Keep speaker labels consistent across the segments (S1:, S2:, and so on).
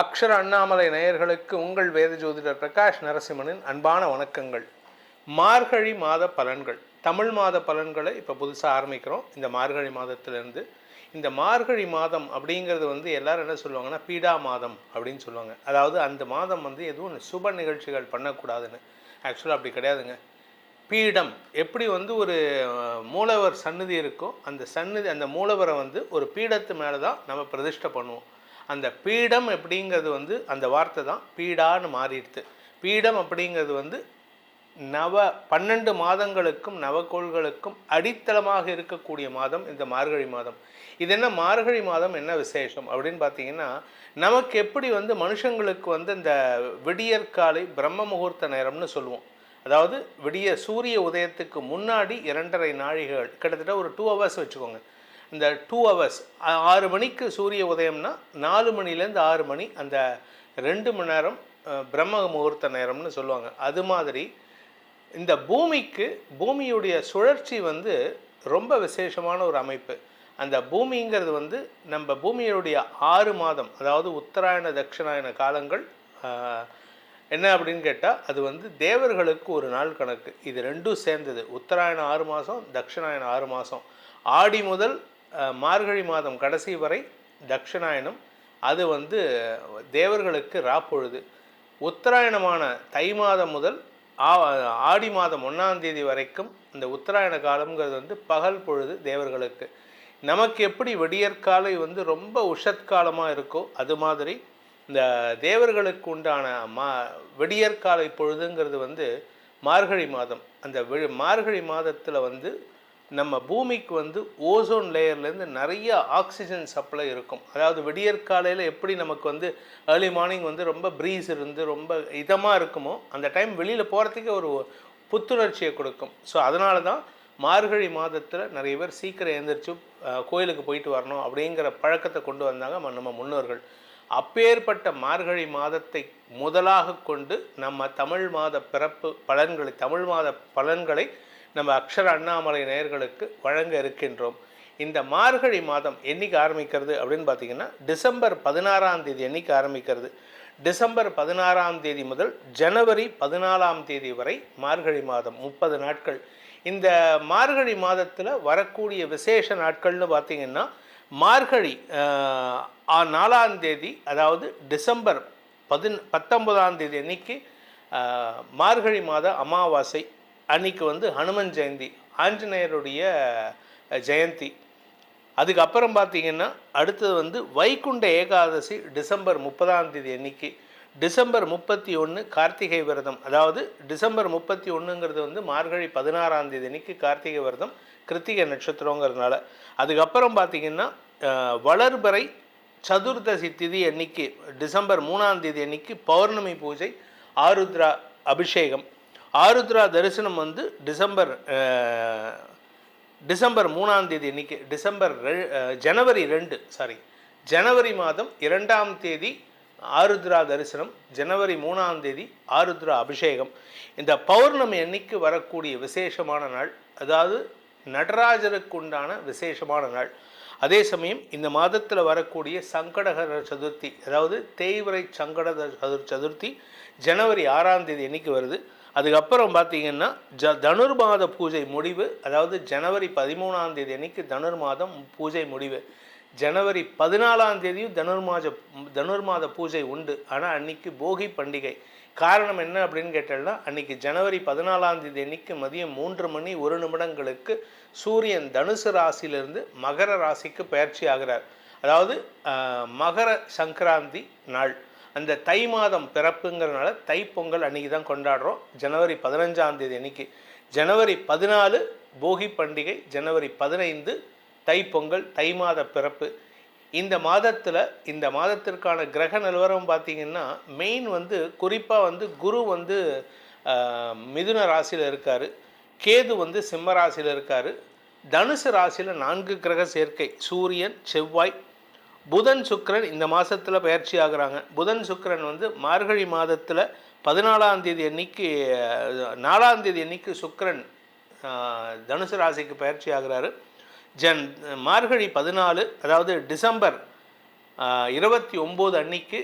S1: அக்ஷர அண்ணாமலை நேயர்களுக்கு உங்கள் வேத ஜோதிடர் பிரகாஷ் நரசிம்மனின் அன்பான வணக்கங்கள். மார்கழி மாத பலன்கள். தமிழ் மாத பலன்களை இப்போ புதுசாக ஆரம்பிக்கிறோம். இந்த மார்கழி மாதத்திலேருந்து இந்த மார்கழி மாதம் அப்படிங்கிறது வந்து எல்லாரும் என்ன சொல்லுவாங்கன்னா பீடா மாதம் அப்படின்னு சொல்லுவாங்க. அதாவது அந்த மாதம் வந்து எதுவும் சுப நிகழ்ச்சிகள் பண்ணக்கூடாதுன்னு. ஆக்சுவலாக அப்படி கிடையாதுங்க. பீடம் எப்படி வந்து ஒரு மூலவர் சன்னதி இருக்கோ அந்த சன்னதி அந்த மூலவரை வந்து ஒரு பீடத்து மேலே தான் நம்ம பிரதிஷ்டை பண்ணுவோம். அந்த பீடம் அப்படிங்கிறது வந்து அந்த வார்த்தை தான் பீடான்னு மாறிடுது பீடம் அப்படிங்கிறது வந்து நவ பன்னெண்டு மாதங்களுக்கும் நவக்கோள்களுக்கும் அடித்தளமாக இருக்கக்கூடிய மாதம் இந்த மார்கழி மாதம். இது என்ன மார்கழி மாதம் என்ன விசேஷம் அப்படின்னு பார்த்தீங்கன்னா நமக்கு எப்படி வந்து மனுஷங்களுக்கு வந்து இந்த விடியற்காலை பிரம்ம முகூர்த்த நேரம்னு சொல்லுவோம். அதாவது விடிய சூரிய உதயத்துக்கு முன்னாடி இரண்டரை நாழிகள் கிட்டத்தட்ட ஒரு டூ ஹவர்ஸ் வச்சுக்கோங்க. இந்த டூ ஹவர்ஸ் ஆறு மணிக்கு சூரிய உதயம்னா நாலு மணிலேருந்து ஆறு மணி அந்த ரெண்டு மணி நேரம் பிரம்ம முகூர்த்த நேரம்னு சொல்லுவாங்க. அது மாதிரி இந்த பூமிக்கு பூமியுடைய சுழற்சி வந்து ரொம்ப விசேஷமான ஒரு அமைப்பு. அந்த பூமிங்கிறது வந்து நம்ம பூமியுடைய ஆறு மாதம் அதாவது உத்தராயண தட்சிணாயன காலங்கள் என்ன அப்படின்னு கேட்டால் அது வந்து தேவர்களுக்கு ஒரு நாள் கணக்கு. இது ரெண்டும் சேர்ந்தது. உத்தராயணம் ஆறு மாதம் தட்சிணாயணம் ஆறு மாதம் ஆடி முதல் மார்கழி மாதம் கடைசி வரை தட்சிணாயனம் அது வந்து தேவர்களுக்கு ராப்பொழுது. உத்தராயணமான தை மாதம் முதல் ஆ- ஆடி மாதம் ஒன்றாம் தேதி வரைக்கும் இந்த உத்தராயண காலம்ங்கிறது வந்து பகல் பொழுது தேவர்களுக்கு. நமக்கு எப்படி விடியற்காலை வந்து ரொம்ப உஷத்காலமாக இருக்கோ அது மாதிரி இந்த தேவர்களுக்கு உண்டான மா விடியற்காலை பொழுதுங்கிறது வந்து மார்கழி மாதம். அந்த வி மார்கழி மாதத்தில் வந்து நம்ம பூமிக்கு வந்து ஓசோன் லேயர்லேருந்து நிறைய ஆக்சிஜன் சப்ளை இருக்கும். அதாவது விடியற்காலையில் எப்படி நமக்கு வந்து ஏர்லி மார்னிங் வந்து ரொம்ப ப்ரீஸ் இருந்து ரொம்ப இதமாக இருக்குமோ அந்த டைம் வெளியில் போகிறதுக்கே ஒரு புத்துணர்ச்சியை கொடுக்கும். ஸோ அதனால தான் மார்கழி மாதத்தில் நிறைய பேர் சீக்கிரம் எழுந்திரிச்சு கோயிலுக்கு போயிட்டு வரணும் அப்படிங்கிற பழக்கத்தை கொண்டு வந்தாங்க நம்ம முன்னோர்கள். அப்பேற்பட்ட மார்கழி மாதத்தை முதலாக கொண்டு நம்ம தமிழ் மாத பிறப்பு பலன்களை தமிழ் மாத பலன்களை நம்ம அக்ஷர அண்ணாமலை நேயர்களுக்கு வழங்க இருக்கின்றோம். இந்த மார்கழி மாதம் என்னைக்கு ஆரம்பிக்கிறது அப்படின்னு பார்த்தீங்கன்னா டிசம்பர் பதினாறாம் தேதி என்னைக்கு ஆரம்பிக்கிறது? டிசம்பர் பதினாறாம் தேதி முதல் ஜனவரி பதினாலாம் தேதி வரை மார்கழி மாதம் முப்பது நாட்கள். இந்த மார்கழி மாதத்தில் வரக்கூடிய விசேஷ நாட்கள்னு பார்த்தீங்கன்னா மார்கழி நாலாம் தேதி அதாவது டிசம்பர் பதின் பத்தொன்பதாம் தேதி அன்னைக்கு மார்கழி மாத அமாவாசை அன்னைக்கு வந்து ஹனுமன் ஜெயந்தி ஆஞ்சநேயருடைய ஜெயந்தி. அதுக்கப்புறம் பார்த்தீங்கன்னா அடுத்தது வந்து வைகுண்ட ஏகாதசி டிசம்பர் முப்பதாம் தேதி அன்னைக்கு. டிசம்பர் முப்பத்தி ஒன்று கார்த்திகை விரதம். அதாவது டிசம்பர் முப்பத்தி ஒன்றுங்கிறது வந்து மார்கழி பதினாறாம் தேதி அன்னைக்கு கார்த்திகை விரதம் கிருத்திகை நட்சத்திரங்கிறதுனால. அதுக்கப்புறம் பார்த்திங்கன்னா வளர்பறை சதுர்தசி திதி அன்னைக்கு டிசம்பர் மூணாம் தேதி அன்னைக்கு பௌர்ணமி பூஜை ஆருத்ரா அபிஷேகம். ஆருத்ரா தரிசனம் வந்து டிசம்பர் டிசம்பர் மூணாம் தேதி இன்னைக்கு டிசம்பர் ரெ- ஜனவரி ரெண்டு சாரி ஜனவரி மாதம் இரண்டாம் தேதி ஆருத்ரா தரிசனம் ஜனவரி மூணாம் தேதி ஆருத்ரா அபிஷேகம். இந்த பௌர்ணமி அன்னைக்கு வரக்கூடிய விசேஷமான நாள் அதாவது நடராஜருக்கு உண்டான விசேஷமான நாள். அதே சமயம் இந்த மாதத்தில் வரக்கூடிய சங்கடகர சதுர்த்தி அதாவது தேய்வரை சங்கடகர சதுர் சதுர்த்தி ஜனவரி ஆறாம் தேதி அன்னைக்கு வருது. அதுக்கப்புறம் பார்த்தீங்கன்னா ஜ தனுர்மாத பூஜை முடிவு அதாவது ஜனவரி பதிமூணாம் தேதி அன்னைக்கு தனுர்மாதம் பூஜை முடிவு. ஜனவரி பதினாலாம் தேதியும் தனுர்மாத தனுர்மாத பூஜை உண்டு. ஆனால் அன்னைக்கு போகி பண்டிகை. காரணம் என்ன அப்படின்னு கேட்டால்னா அன்னைக்கு ஜனவரி பதினாலாம் தேதி அன்னைக்கு மதியம் மூன்று மணி ஒரு நிமிடங்களுக்கு சூரியன் தனுசு ராசியிலிருந்து மகர ராசிக்கு பயிற்சி ஆகிறார். அதாவது மகர சங்கராந்தி நாள். அந்த தை மாதம் பிறப்புங்கிறனால தைப்பொங்கல் அன்னைக்கு தான் கொண்டாடுறோம். ஜனவரி பதினஞ்சாம் தேதி அன்னைக்கு. ஜனவரி பதினாலு போகி பண்டிகை ஜனவரி பதினைந்து தைப்பொங்கல் தை மாத பிறப்பு. இந்த மாதத்தில் இந்த மாதத்திற்கான கிரக நிலவரம் பார்த்தீங்கன்னா மெயின் வந்து குறிப்பாக வந்து குரு வந்து மிதுன ராசியில் இருக்கார். கேது வந்து சிம்ம ராசியில் இருக்கார். தனுசு ராசியில் நான்கு கிரக சேர்க்கை. சூரியன் செவ்வாய் புதன் சுக்கரன் இந்த மாதத்தில் பயிற்சி ஆகுறாங்க. புதன் சுக்கரன் வந்து மார்கழி மாதத்தில் பதினாலாம் தேதி அன்னைக்கு நாலாம் தேதி அன்னைக்கு சுக்கரன் தனுசு ராசிக்கு பயிற்சி ஆகிறாரு. ஜன் மார்கழி பதினாலு அதாவது டிசம்பர் இருபத்தி ஒம்பது அன்னைக்கு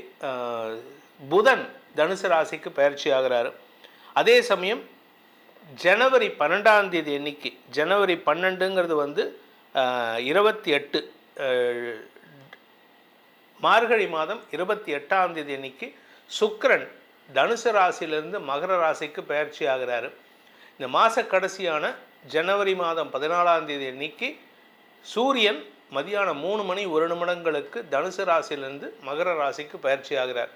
S1: புதன் தனுசு ராசிக்கு பயிற்சி ஆகிறாரு. அதே சமயம் ஜனவரி பன்னெண்டாம் தேதி அன்னைக்கு ஜனவரி பன்னெண்டுங்கிறது வந்து இருபத்தி எட்டு மார்கழி மாதம் இருபத்தி எட்டாம் தேதி அன்னைக்கு சுக்கரன் தனுசு ராசியிலிருந்து மகர ராசிக்கு பயிற்சி ஆகிறாரு. இந்த மாத கடைசியான ஜனவரி மாதம் பதினாலாம் தேதி அன்னைக்கு சூரியன் மதியானம் மூணு மணி ஒரு நிமிடங்களுக்கு தனுசு ராசியிலிருந்து மகர ராசிக்கு பயிற்சி ஆகிறார்.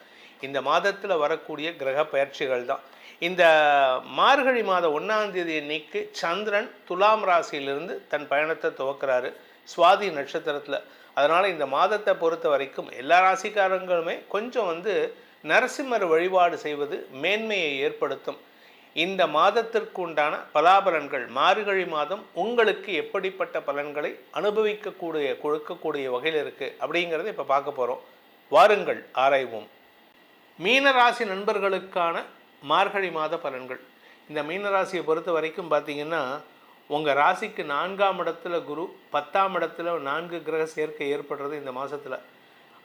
S1: இந்த மாதத்தில் வரக்கூடிய கிரக பயிற்சிகள் தான். இந்த மார்கழி மாதம் ஒன்றாம் தேதி அன்னைக்கு சந்திரன் துலாம் ராசியிலிருந்து தன் பயணத்தை துவக்கிறாரு. சுவாதி நட்சத்திரத்தில் அதனால் இந்த மாதத்தை பொறுத்த வரைக்கும் எல்லா ராசிக்காரங்களுமே கொஞ்சம் வந்து நரசிம்மர் வழிபாடு செய்வது மேன்மையை ஏற்படுத்தும். இந்த மாதத்திற்கு உண்டான பலாபலன்கள் மார்கழி மாதம் உங்களுக்கு எப்படிப்பட்ட பலன்களை அனுபவிக்கக்கூடிய கொடுக்கக்கூடிய வகையில் இருக்குது அப்படிங்கிறத இப்போ பார்க்க போகிறோம் வாருங்கள் ஆராய்வோம். மீனராசி நண்பர்களுக்கான மார்கழி மாத பலன்கள். இந்த மீனராசியை பொறுத்த வரைக்கும் பார்த்தீங்கன்னா உங்கள் ராசிக்கு நான்காம் இடத்துல குரு பத்தாம் இடத்துல நான்கு கிரக சேர்க்கை ஏற்படுறது இந்த மாதத்தில்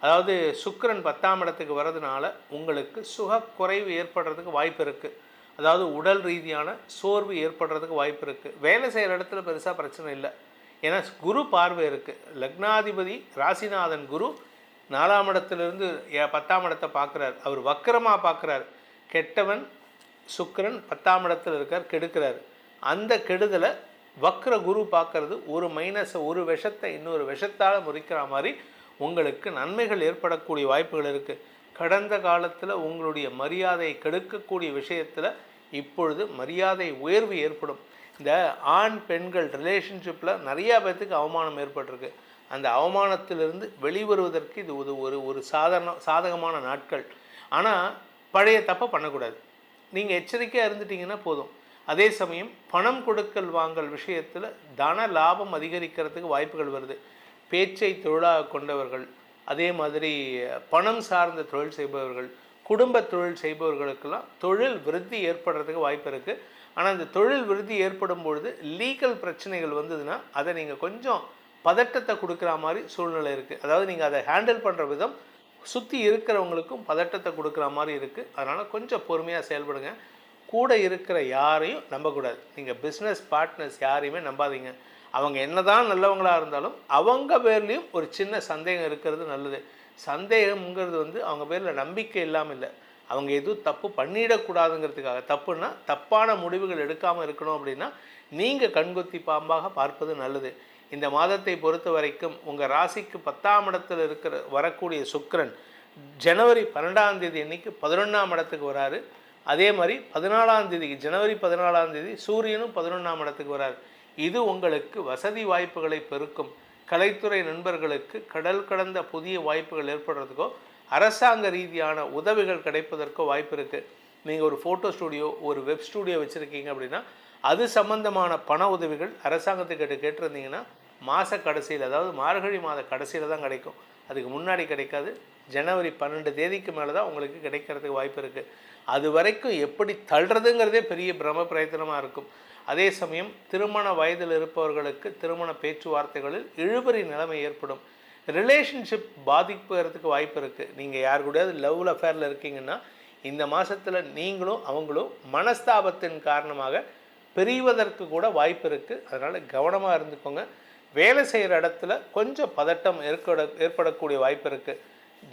S1: அதாவது சுக்கரன் பத்தாம் இடத்துக்கு வர்றதுனால உங்களுக்கு சுக குறைவு ஏற்படுறதுக்கு வாய்ப்பு இருக்குது அதாவது உடல் ரீதியான சோர்வு ஏற்படுறதுக்கு வாய்ப்பு இருக்குது வேலை செய்கிற இடத்துல பெருசாக பிரச்சனை இல்லை. ஏன்னா குரு பார்வை இருக்குது லக்னாதிபதி ராசிநாதன் குரு நாலாம் இடத்துலேருந்து பத்தாம் இடத்தை பார்க்குறார் அவர் வக்கரமாக பார்க்குறார் கெட்டவன் சுக்கரன் பத்தாம் இடத்துல இருக்கார் கெடுக்கிறார். அந்த கெடுதலை வக்ர குரு பார்க்கறது ஒரு மைனஸை ஒரு விஷத்தை இன்னொரு விஷத்தால் முறிக்கிற மாதிரி உங்களுக்கு நன்மைகள் ஏற்படக்கூடிய வாய்ப்புகள் இருக்குது கடந்த காலத்தில் உங்களுடைய மரியாதையை கெடுக்கக்கூடிய விஷயத்தில் இப்பொழுது மரியாதை உயர்வு ஏற்படும். இந்த ஆண் பெண்கள் ரிலேஷன்ஷிப்பில் நிறையா பேர்த்துக்கு அவமானம் ஏற்பட்டிருக்கு. அந்த அவமானத்திலிருந்து வெளிவருவதற்கு இது ஒரு ஒரு ஒரு சாதாரண சாதகமான நாட்கள். ஆனால் பழைய தப்பை பண்ணக்கூடாது. நீங்கள் எச்சரிக்கையாக இருந்துட்டீங்கன்னா போதும். அதே சமயம் பணம் கொடுக்கல் வாங்கல் விஷயத்தில் தன லாபம் அதிகரிக்கிறதுக்கு வாய்ப்புகள் வருது. பேச்சை தொழிலாக கொண்டவர்கள் அதே மாதிரி பணம் சார்ந்த தொழில் செய்பவர்கள் குடும்ப தொழில் செய்பவர்களுக்கெல்லாம் தொழில் விருத்தி ஏற்படுறதுக்கு வாய்ப்பு இருக்குது ஆனால் இந்த தொழில் விருத்தி ஏற்படும் பொழுது லீகல் பிரச்சனைகள் வந்ததுன்னா அதை நீங்கள் கொஞ்சம் பதட்டத்தை கொடுக்குற மாதிரி சூழ்நிலை இருக்குது அதாவது நீங்கள் அதை ஹேண்டில் பண்ணுற விதம் சுற்றி இருக்கிறவங்களுக்கும் பதட்டத்தை கொடுக்குற மாதிரி இருக்குது அதனால் கொஞ்சம் பொறுமையாக செயல்படுங்க. கூட இருக்கிற யாரையும் நம்பக்கூடாது. நீங்கள் பிஸ்னஸ் பார்ட்னர்ஸ் யாரையுமே நம்பாதீங்க. அவங்க என்னதான் நல்லவங்களாக இருந்தாலும் அவங்க பேர்லேயும் ஒரு சின்ன சந்தேகம் இருக்கிறது நல்லது. சந்தேகம்ங்கிறது வந்து அவங்க பேரில் நம்பிக்கை இல்லாமல் இல்லை. அவங்க எதுவும் தப்பு பண்ணிடக்கூடாதுங்கிறதுக்காக. தப்புன்னா தப்பான முடிவுகள் எடுக்காமல் இருக்கணும் அப்படின்னா நீங்கள் கண்கொத்தி பாம்பாக பார்ப்பது நல்லது. இந்த மாதத்தை பொறுத்த வரைக்கும் உங்கள் ராசிக்கு பத்தாம் இடத்தில் இருக்கிற வரக்கூடிய சுக்கரன் ஜனவரி பன்னெண்டாம் தேதி அன்னைக்கு பதினொன்றாம் இடத்துக்கு வராரு. அதே மாதிரி பதினாலாம் தேதிக்கு ஜனவரி பதினாலாம் தேதி சூரியனும் பதினொன்றாம் இடத்துக்கு வரார். இது உங்களுக்கு வசதி வாய்ப்புகளை பெருக்கும். கலைத்துறை நண்பர்களுக்கு கடல் கடந்த புதிய வாய்ப்புகள் ஏற்படுறதுக்கோ அரசாங்க ரீதியான உதவிகள் கிடைப்பதற்கோ வாய்ப்பு இருக்குது நீங்கள் ஒரு ஃபோட்டோ ஸ்டூடியோ ஒரு வெப் ஸ்டூடியோ வச்சுருக்கீங்க அப்படின்னா அது சம்பந்தமான பண உதவிகள் அரசாங்கத்துக்கிட்ட கேட்டிருந்தீங்கன்னா மாத கடைசியில் அதாவது மார்கழி மாத கடைசியில் தான் கிடைக்கும். அதுக்கு முன்னாடி கிடைக்காது. ஜனவரி பன்னெண்டு தேதிக்கு மேலே தான் உங்களுக்கு கிடைக்கிறதுக்கு வாய்ப்பு இருக்குது அது வரைக்கும் எப்படி தள்ளுறதுங்கிறதே பெரிய பிரம பிரயத்தனமாக இருக்கும். அதே சமயம் திருமண வயதில் இருப்பவர்களுக்கு திருமண பேச்சுவார்த்தைகளில் இழுபறி நிலைமை ஏற்படும். ரிலேஷன்ஷிப் பாதிப்புறதுக்கு வாய்ப்பு இருக்குது நீங்கள் யார் கூடயாவது லவ் அஃபேரில் இருக்கீங்கன்னா இந்த மாதத்தில் நீங்களும் அவங்களும் மனஸ்தாபத்தின் காரணமாக பிரிவதற்கு கூட வாய்ப்பு இருக்குது அதனால் கவனமாக இருந்துக்கோங்க. வேலை செய்கிற இடத்துல கொஞ்சம் பதட்டம் ஏற்பட ஏற்படக்கூடிய வாய்ப்பு இருக்குது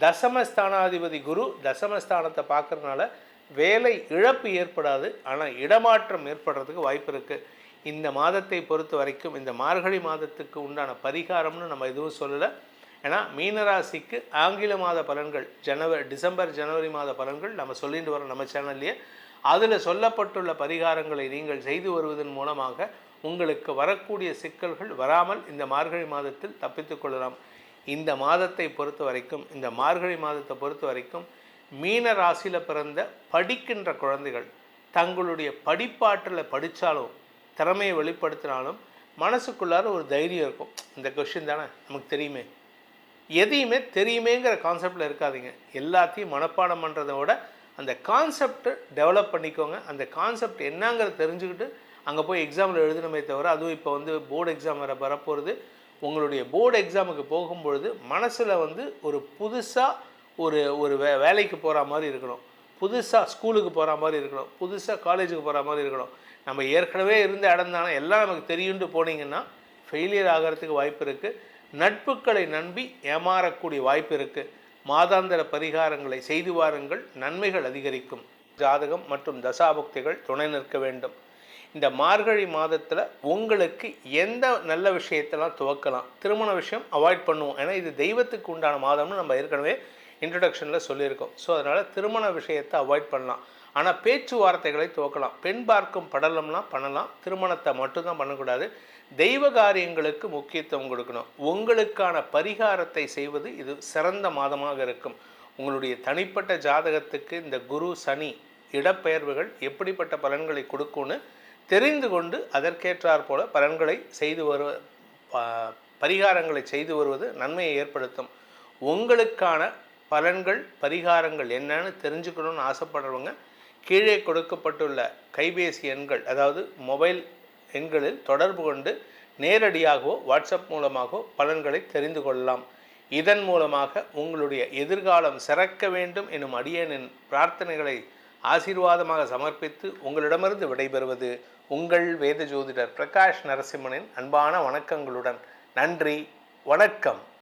S1: தசமஸ்தானாதிபதி குரு தசமஸ்தானத்தை பார்க்குறதுனால வேலை இழப்பு ஏற்படாது ஆனால் இடமாற்றம் ஏற்படுறதுக்கு வாய்ப்பு இருக்குது இந்த மாதத்தை பொறுத்த வரைக்கும் இந்த மார்கழி மாதத்துக்கு உண்டான பரிகாரம்னு நம்ம எதுவும் சொல்லலை. ஏன்னா மீனராசிக்கு ஆங்கில மாத பலன்கள் ஜனவரி டிசம்பர் ஜனவரி மாத பலன்கள் நம்ம சொல்லிட்டு வரோம் நம்ம சேனல்லையே. அதில் சொல்லப்பட்டுள்ள பரிகாரங்களை நீங்கள் செய்து வருவதன் மூலமாக உங்களுக்கு வரக்கூடிய சிக்கல்கள் வராமல் இந்த மார்கழி மாதத்தில் தப்பித்துக்கொள்ளலாம் இந்த மாதத்தை பொறுத்த வரைக்கும் இந்த மார்கழி மாதத்தை பொறுத்த வரைக்கும் மீன ராசியில் பிறந்த படிக்கின்ற குழந்தைகள் தங்களுடைய படிப்பாற்றலை படித்தாலும் திறமையை வெளிப்படுத்தினாலும் மனசுக்குள்ளார ஒரு தைரியம் இருக்கும். இந்த கொஷின் தானே? நமக்கு தெரியுமே. எதையுமே தெரியுமேங்கிற கான்செப்டில் இருக்காதீங்க. எல்லாத்தையும் மனப்பாடம் பண்ணுறதை விட அந்த கான்செப்டை டெவலப் பண்ணிக்கோங்க. அந்த கான்செப்ட் என்னங்கிறத தெரிஞ்சுக்கிட்டு அங்கே போய் எக்ஸாமில் எழுதணுமே தவிர அதுவும் இப்போ வந்து போர்டு எக்ஸாம் வர வரப்போகிறது உங்களுடைய போர்டு எக்ஸாமுக்கு போகும்பொழுது மனசில் வந்து ஒரு புதுசாக ஒரு ஒரு வே வேலைக்கு போகிற மாதிரி இருக்கணும். புதுசாக ஸ்கூலுக்கு போகிற மாதிரி இருக்கணும். புதுசாக காலேஜுக்கு போகிற மாதிரி இருக்கணும். நம்ம ஏற்கனவே இருந்த இடம் தானே எல்லாம் நமக்கு தெரியுண்டு போனீங்கன்னா ஃபெயிலியர் ஆகிறதுக்கு வாய்ப்பு இருக்குது நட்புகளை நம்பி ஏமாறக்கூடிய வாய்ப்பு இருக்குது மாதாந்திர பரிகாரங்களை செய்து வாருங்கள். நன்மைகள் அதிகரிக்கும். ஜாதகம் மற்றும் தசாபக்திகள் துணை நிற்க வேண்டும். இந்த மார்கழி மாதத்தில் உங்களுக்கு எந்த நல்ல விஷயத்தெல்லாம் துவக்கலாம்? திருமண விஷயம் அவாய்ட் பண்ணுவோம். ஏன்னா இது தெய்வத்துக்கு உண்டான மாதம்னு நம்ம ஏற்கனவே இன்ட்ரடக்ஷனில் சொல்லியிருக்கோம். ஸோ அதனால் திருமண விஷயத்தை அவாய்ட் பண்ணலாம். ஆனால் பேச்சுவார்த்தைகளை துவக்கலாம். பெண் பார்க்கும் படலம்லாம் பண்ணலாம். திருமணத்தை மட்டும்தான் பண்ணக்கூடாது. தெய்வ காரியங்களுக்கு முக்கியத்துவம் கொடுக்கணும். உங்களுக்கான பரிகாரத்தை செய்வது இது சிறந்த மாதமாக இருக்கும். உங்களுடைய தனிப்பட்ட ஜாதகத்துக்கு இந்த குரு சனி இடப்பெயர்வுகள் எப்படிப்பட்ட பலன்களை கொடுக்கும்னு தெரிந்து கொண்டு அதற்கேற்றாற் போல பலன்களை செய்து வருவ பரிகாரங்களை செய்து வருவது நன்மையை ஏற்படுத்தும். உங்களுக்கான பலன்கள் பரிகாரங்கள் என்னன்னு தெரிஞ்சுக்கணும்னு ஆசைப்படுறவங்க கீழே கொடுக்கப்பட்டுள்ள கைபேசி எண்கள் அதாவது மொபைல் எண்களில் தொடர்பு கொண்டு நேரடியாகவோ வாட்ஸ்அப் மூலமாகவோ பலன்களை தெரிந்து கொள்ளலாம். இதன் மூலமாக உங்களுடைய எதிர்காலம் சிறக்க வேண்டும் எனும் அடியனின் பிரார்த்தனைகளை ஆசீர்வாதமாக சமர்ப்பித்து உங்களிடமிருந்து விடைபெறுவது உங்கள் வேத ஜோதிடர் பிரகாஷ் நரசிம்மனின் அன்பான வணக்கங்களுடன். நன்றி வணக்கம்.